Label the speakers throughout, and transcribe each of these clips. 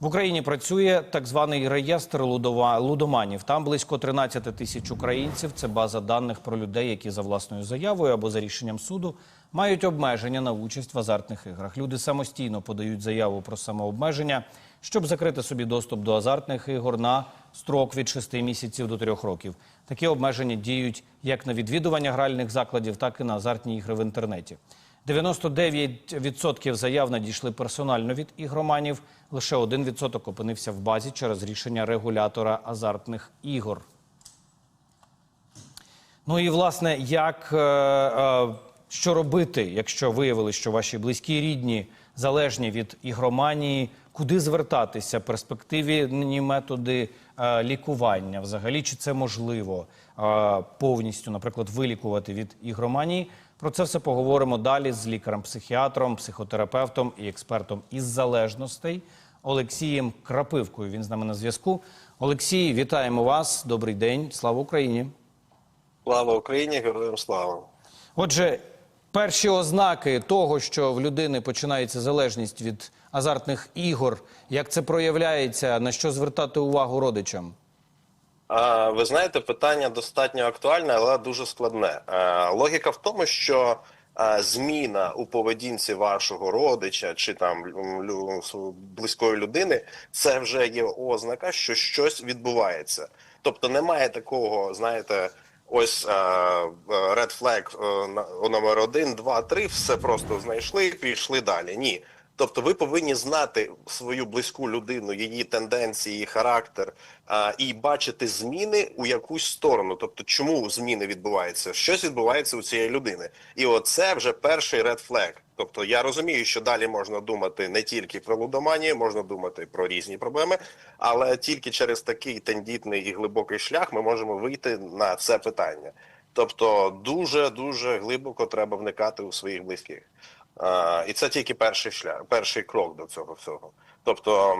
Speaker 1: В Україні працює так званий реєстр лудоманів. Там близько 13 тисяч українців. Це база даних про людей, які за власною заявою або за рішенням суду мають обмеження на участь в азартних іграх. Люди самостійно подають заяву про самообмеження, щоб закрити собі доступ до азартних ігор на строк від 6 місяців до 3 років. Такі обмеження діють як на відвідування гральних закладів, так і на азартні ігри в інтернеті. 99% заяв надійшли персонально від ігроманів. Лише 1% опинився в базі через рішення регулятора азартних ігор. Ну і власне, як е, е, що робити, якщо виявили, що ваші близькі рідні залежні від ігроманії, куди звертатися? Перспективні методи лікування взагалі чи це можливо е, повністю, наприклад, вилікувати від ігроманії? Про це все поговоримо далі з лікарем-психіатром, психотерапевтом і експертом із залежностей Олексієм Крапивкою. Він з нами на зв'язку. Олексій, вітаємо вас. Добрий день. Слава Україні.
Speaker 2: Слава Україні, героям слава.
Speaker 1: Отже, перші ознаки того, що в людини починається залежність від азартних ігор, як це проявляється, на що звертати увагу родичам?
Speaker 2: Ви знаєте, питання достатньо актуальне, але дуже складне. Логіка в тому, що зміна у поведінці вашого родича чи там близької людини, це вже є ознака, що щось відбувається. Тобто немає такого, знаєте. Ось е, на- номер один, два, три, все просто знайшли, пішли далі. Ні. Тобто ви повинні знати свою близьку людину, її тенденції, її характер, а, і бачити зміни у якусь сторону. Тобто, чому зміни відбуваються? Щось відбувається у цієї людини. І оце вже перший red flag. Тобто я розумію, що далі можна думати не тільки про лудоманію, можна думати про різні проблеми, але тільки через такий тендітний і глибокий шлях ми можемо вийти на це питання. Тобто, дуже дуже глибоко треба вникати у своїх близьких. І це тільки перший шлях, перший крок до цього всього. Тобто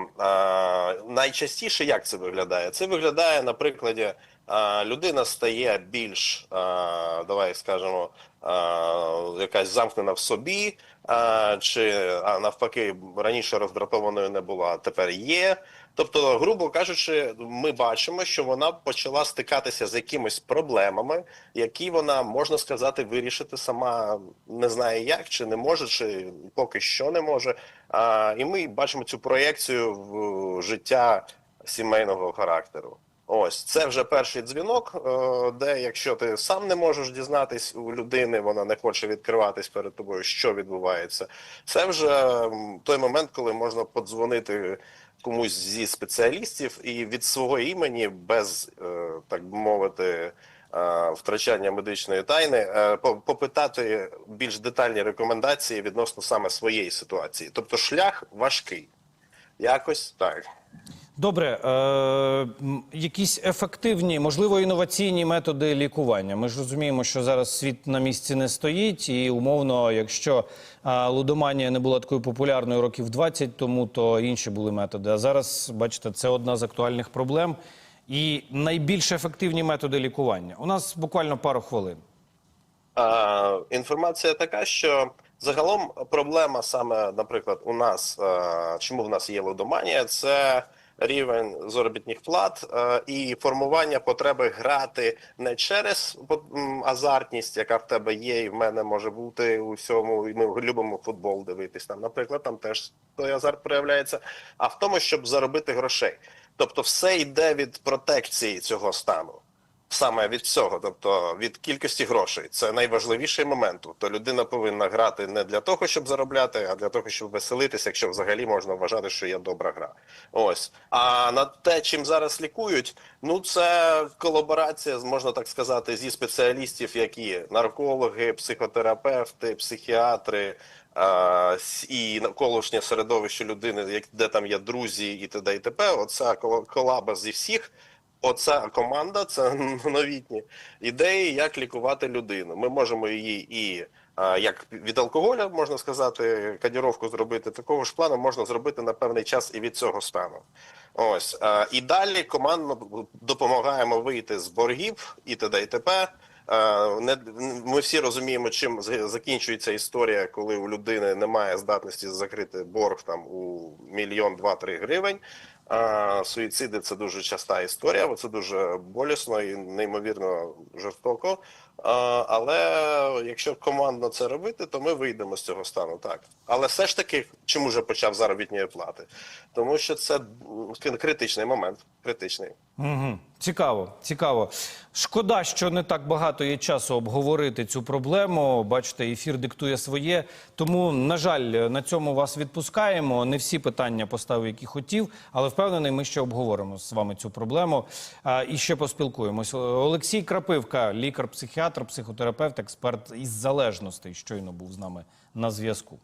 Speaker 2: найчастіше як це виглядає? Це виглядає на прикладі, людина стає більш, давай скажемо, якась замкнена в собі, чи навпаки раніше роздратованою не була, а тепер є. Тобто, грубо кажучи, ми бачимо, що вона почала стикатися з якимись проблемами, які вона можна сказати вирішити сама не знає як, чи не може, чи поки що не може. А, і ми бачимо цю проєкцію в життя сімейного характеру. Ось це вже перший дзвінок, е, де якщо ти сам не можеш дізнатись у людини, вона не хоче відкриватись перед тобою, що відбувається. Це вже той момент, коли можна подзвонити комусь зі спеціалістів і від свого імені, без е, так би мовити, е, втрачання медичної тайни, е, попитати більш детальні рекомендації відносно саме своєї ситуації. Тобто шлях важкий. Якось так.
Speaker 1: Добре, е, якісь ефективні, можливо, інноваційні методи лікування. Ми ж розуміємо, що зараз світ на місці не стоїть, і умовно, якщо е, лудоманія не була такою популярною років 20 тому, то інші були методи. А зараз, бачите, це одна з актуальних проблем. І найбільш ефективні методи лікування. У нас буквально пару хвилин.
Speaker 2: А, інформація така, що загалом проблема саме, наприклад, у нас, чому в нас є лудоманія, це рівень заробітних плат і формування потреби грати не через азартність, яка в тебе є, і в мене може бути у всьому. І ми любимо футбол дивитись там, наприклад, там теж той азарт проявляється, а в тому, щоб заробити грошей. Тобто, все йде від протекції цього стану саме від цього, тобто від кількості грошей. Це найважливіший момент. Тобто людина повинна грати не для того, щоб заробляти, а для того, щоб веселитися, якщо взагалі можна вважати, що є добра гра. Ось. А на те, чим зараз лікують, ну це колаборація, можна так сказати, зі спеціалістів, які наркологи, психотерапевти, психіатри. І навколишнє середовище людини, де там є друзі і т.д. і т.п. Оця колаба зі всіх Оця команда це новітні ідеї, як лікувати людину. Ми можемо її і як від алкоголя можна сказати, кадіровку зробити. Такого ж плану можна зробити на певний час і від цього стану. Ось і далі командно допомагаємо вийти з боргів і т.д. і т.п. Ми всі розуміємо, чим закінчується історія, коли у людини немає здатності закрити борг там у мільйон два-три гривень. Суїциди це дуже часта історія, бо це дуже болісно і неймовірно жорстоко. Але якщо командно це робити, то ми вийдемо з цього стану. Так, але все ж таки, чому вже почав заробітні плати? Тому що це критичний момент. Критичний.
Speaker 1: Угу. Цікаво, цікаво. Шкода, що не так багато є часу обговорити цю проблему. Бачите, ефір диктує своє. Тому, на жаль, на цьому вас відпускаємо. Не всі питання поставив, які хотів, але впевнений, ми ще обговоримо з вами цю проблему і ще поспілкуємось. Олексій Крапивка, лікар-психіатр, психотерапевт, експерт із залежностей, щойно був з нами на зв'язку.